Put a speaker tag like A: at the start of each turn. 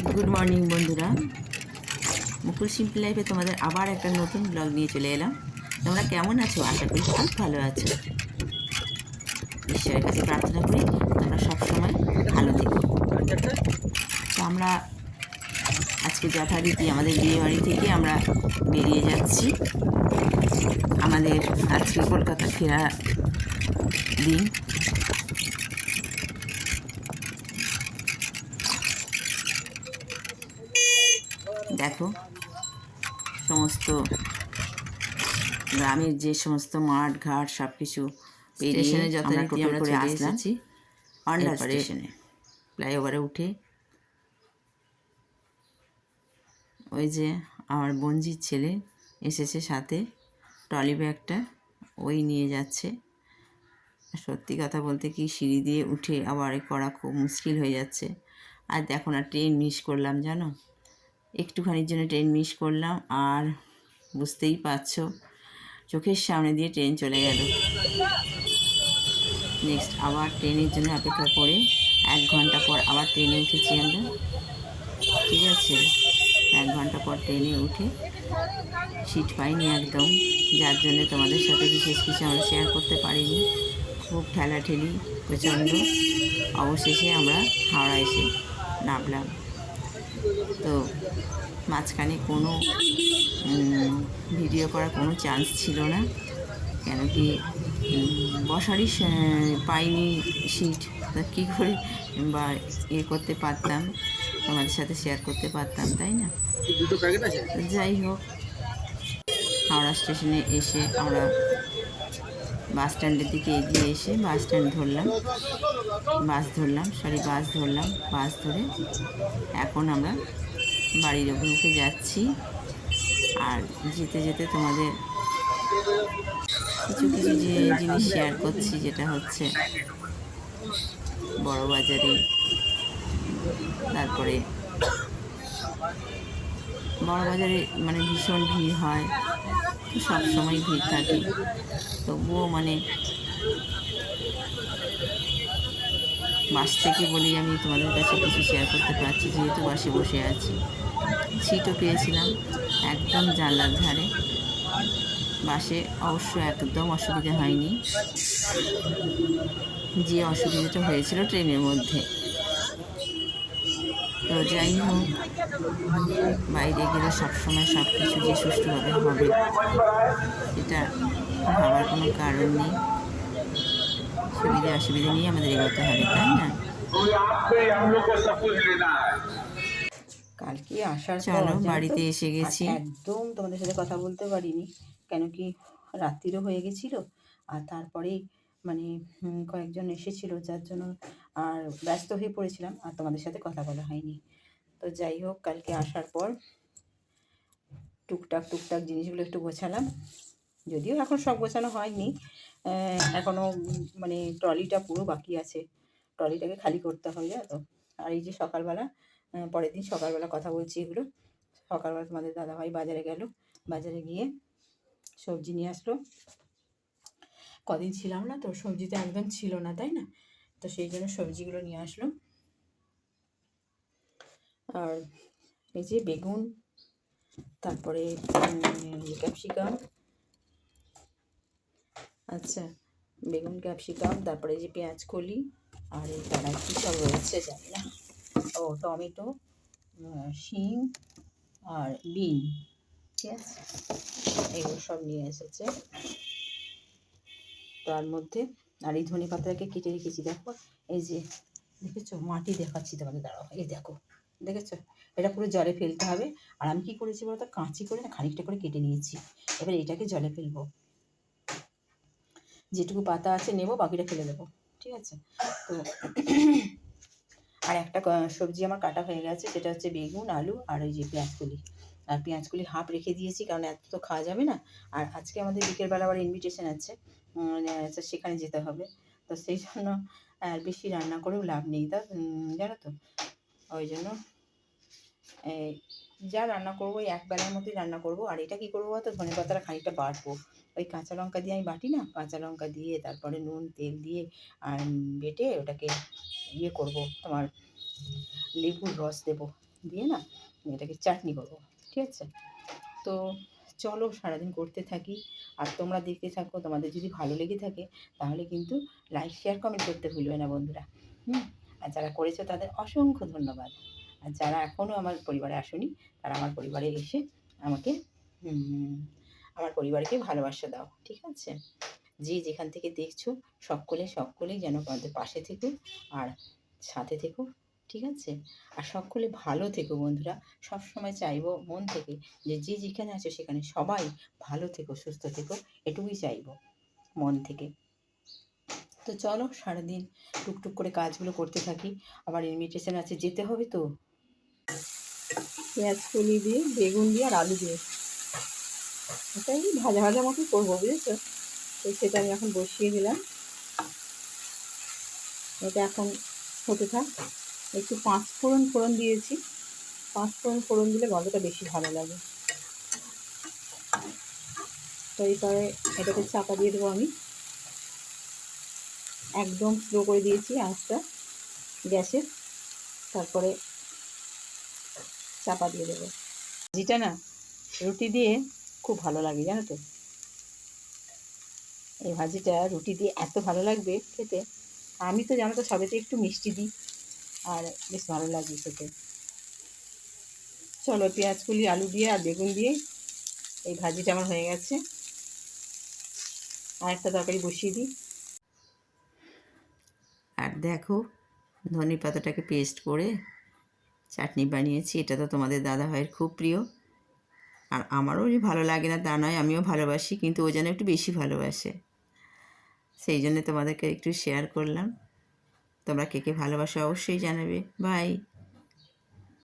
A: Good morning বন্ধুরা। মুকুল simple লাইফে তোমাদের আবার একটা নতুন ব্লগ নিয়ে চলে এলাম। তোমরা কেমন আছো? আশা করি খুব ভালো আছো। ঈশ্বরের কাছে প্রার্থনা করি তোমরা সবসময় ভালো থেকো। তো আমরা আজকে যথারীতি আমাদের বিয়ে বাড়ি থেকে আমরা বেরিয়ে যাচ্ছি। আমাদের আজকে কলকাতা ফেরা দিন। দেখো সমস্ত গ্রামের যে সমস্ত মাঠ ঘাট সব কিছু স্টেশনে যথারীতি আমরা করে স্টেশনে ফ্লাইওভারে উঠে ওই যে আমার বঞ্জির ছেলে এসেছে সাথে ট্রলি ব্যাগটা ওই নিয়ে যাচ্ছে। সত্যি কথা বলতে কি সিঁড়ি দিয়ে উঠে আবার করা খুব মুশকিল হয়ে যাচ্ছে। আর দেখো না ট্রেন মিস করলাম জানো? একটুখানির জন্য ট্রেন মিস করলাম, আর বুঝতেই পারছ, চোখের সামনে দিয়ে ট্রেন চলে গেল। নেক্সট আবার ট্রেনের জন্য অপেক্ষা করে এক ঘণ্টা পর আবার ট্রেনে উঠেছি আমরা। ঠিক আছে? এক ঘণ্টা পর ট্রেনে উঠে সিট পাইনি একদম, যার জন্য তোমাদের সাথে বিশেষ কিছু আমরা শেয়ার করতে পারিনি। খুব ঠেলাঠেলি, প্রচণ্ড। অবশেষে আমরা হাওড়া এসে নামলাম। তো মাঝখানে কোনো ভিডিও করার কোনো চান্স ছিল না। কেন কি বসারই পাইনি সিট তা কী করে বা ইয়ে করতে পারতাম তোমাদের সাথে শেয়ার করতে পারতাম তাই না? যাই হোক হাওড়া স্টেশনে এসে আমরা বাস স্ট্যান্ডের দিকে এগিয়ে এসে বাস স্ট্যান্ড ধরলাম। বাস ধরলাম সরি বাস ধরলাম, বাস ধরে এখন আমরা বাড়ির অভিমুখে যাচ্ছি। আর যেতে যেতে তোমাদের কিছু কিছু যে জিনিস শেয়ার করছি, যেটা হচ্ছে বড় বাজারে, তারপরে বড় বাজারে মানে ভীষণ ভিড় হয়। সব সময় ভিড় থাকে। তবুও মানে বাস থেকে বলি আমি তোমাদের কাছে কিছু শেয়ার করতে পারছি, যেহেতু বাসে বসে আছি। সিটও পেয়েছিলাম একদম জানলার ধারে। বাসে অবশ্য একদম অসুবিধা হয়নি। যে অসুবিধাটা হয়েছিল ট্রেনের মধ্যে। তো যাই হোক বাইরে গেলে সবসময় সব কিছু যে সুষ্ঠুভাবে হবে এটা ভাবার কোনো কারণ নেই। সুবিধা অসুবিধা নিয়ে আমাদের এগোতে হবে তাই না?
B: কালকে আসার
A: চলো বাড়িতে এসে গেছি।
B: একদম তোমাদের সাথে কথা বলতে পারিনি কেন কি রাত্রিরও হয়ে গেছিল আর তারপরেই মানে কয়েকজন এসেছিল যার জন্য আর ব্যস্ত হয়ে পড়েছিলাম, আর তোমাদের সাথে কথা বলা হয়নি। তো যাই হোক, কালকে আসার পর টুকটাক টুকটাক জিনিসগুলো একটু গোছালাম। যদিও এখন সব গোছানো হয়নি এখনও মানে ট্রলিটা পুরো বাকি আছে। ট্রলিটাকে খালি করতে হবে, তো আর এই যে সকালবেলা পরের দিন সকালবেলা কথা বলছি এগুলো। সকালবেলা তোমাদের দাদাভাই বাজারে গেল, বাজারে গিয়ে সবজি নিয়ে আসলো। কদিন ছিলাম না, তো সবজি তো একদম ছিল না, তাই না? তো সেই জন্য সবজিগুলো নিয়ে আসলো আর এই যে বেগুন, তারপরে ক্যাপসিকাম। আচ্ছা বেগুন, ক্যাপসিকাম, তারপরে যে পেঁয়াজ কলি আর এই তারা কী সব রয়েছে জানি না। ও, টমেটো শিম আর বিন, ঠিক আছে? এগুলো সব নিয়ে এসেছে। তার মধ্যে আর এই ধনে পাতাটাকে কেটে রেখেছি, দেখো। এই যে, দেখেছ? মাটি দেখাচ্ছি তোমাকে, দাঁড়াও। এই দেখো, দেখেছ? এটা পুরো জলে ফেলতে হবে। আর আমি কি করেছি বলতো? কাঁচি করে না, খানিকটা করে কেটে নিয়েছি। এবার এটাকে জলে ফেলব। যেটুকু পাতা আছে নেব, বাকিটা ফেলে দেবো। ঠিক আছে? তো আর একটা সবজি আমার কাটা হয়ে গেছে, সেটা হচ্ছে বেগুন, আলু আর ওই যে পেঁয়াজকলি। আর পেঁয়াজকলি হাফ রেখে দিয়েছি, কারণ এত তো খাওয়া যাবে না। আর আজকে আমাদের বিকেলবেলা আবার ইনভিটেশন আছে। সেখানে যেতে হবে। তো সেই জন্য, আর বেশি রান্না করেও লাভ নেই। তা জানো তো? ওই জন্য যা রান্না করব, ওই এক বেলার মতোই রান্না করব। আর এটা কী করব বলতো? ধনে পাতাটা খানিকটা বাটবো। ওই কাঁচা লঙ্কা দিয়ে আমি বাটি না, কাঁচা লঙ্কা দিয়ে, তারপরে নুন, তেল দিয়ে, আর বেটে ওটাকে ইয়ে করব, তোমার লেবুর রস দেবো। দিয়ে না, এটাকে চাটনি করব। ঠিক আছে? তো চলো সারাদিন করতে থাকি। আর তোমরা দেখতে থাকো, তোমাদের যদি ভালো লেগে থাকে, তাহলে কিন্তু লাইক শেয়ার কমেন্ট করতে ভুলবে না বন্ধুরা। হুম? আর যারা করেছ তাদের অসংখ্য ধন্যবাদ। আর যারা এখনও আমার পরিবারে আসেনি, তারা আমার পরিবারে এসে আমাকে আমার পরিবারকে ভালোবাসা দাও, ঠিক আছে? যে যেখান থেকে দেখছ, সকলে, সকলেই যেন আমাদের পাশে থেকো, আর সাথে থেকো। ঠিক আছে? আর সকলে ভালো থেকো বন্ধুরা। সবসময় চাইব মন থেকে যে যে যেখানে আছো সেখানে সবাই ভালো থেকো, সুস্থ থেকো, এটুকুই চাইব মন থেকে। তো চলো সারাদিন টুকটুক করে কাজগুলো করতে থাকি। আবার ইনভিটেশন আছে, যেতে হবে তো? পেঁয়াজ, কলি দিয়ে, বেগুন দিয়ে আর আলু দিয়ে। এটাই ভাজা ভাজা মতো করব, বুঝেছ? তো সেটা আমি এখন বসিয়ে দিলাম। এটা এখন হতে থাক। একটু পাঁচ ফোড়ন ফোড়ন দিয়েছি। পাঁচ ফোড়ন ফোড়ন দিলে গন্ধটা বেশি ভালো লাগে। তো এরপরে এটাকে চাপা দিয়ে দেবো আমি। একদম স্লো করে দিয়েছি আঁচটা গ্যাসের তারপরে চাপা দিয়ে দেবো। ভাজিটা না, রুটি দিয়ে খুব ভালো লাগে, জানো তো? এই ভাজিটা রুটি দিয়ে এত ভালো লাগবে খেতে। আমি তো জানো তো সবেতে একটু মিষ্টি দিই। আর বেশ ভালো লাগে খেতে। চলো পেঁয়াজ কুলি আলু দিয়ে আর বেগুন দিয়ে এই ভাজিটা আমার হয়ে গেছে। আর একটা তরকারি বসিয়ে দিই।
A: আর দেখো, ধনে পাতাটাকে পেস্ট করে চাটনি বানিয়েছি। এটা তো তোমাদের দাদা ভাইয়ের খুব প্রিয়। আর আমারও যে ভালো লাগে না তা নয়, আমিও ভালোবাসি, কিন্তু ও যেন একটু বেশি ভালোবাসে। সেই জন্য তোমাদেরকে একটু শেয়ার করলাম। তোমরা কে কে ভালোবাসো অবশ্যই জানাবে। বাই।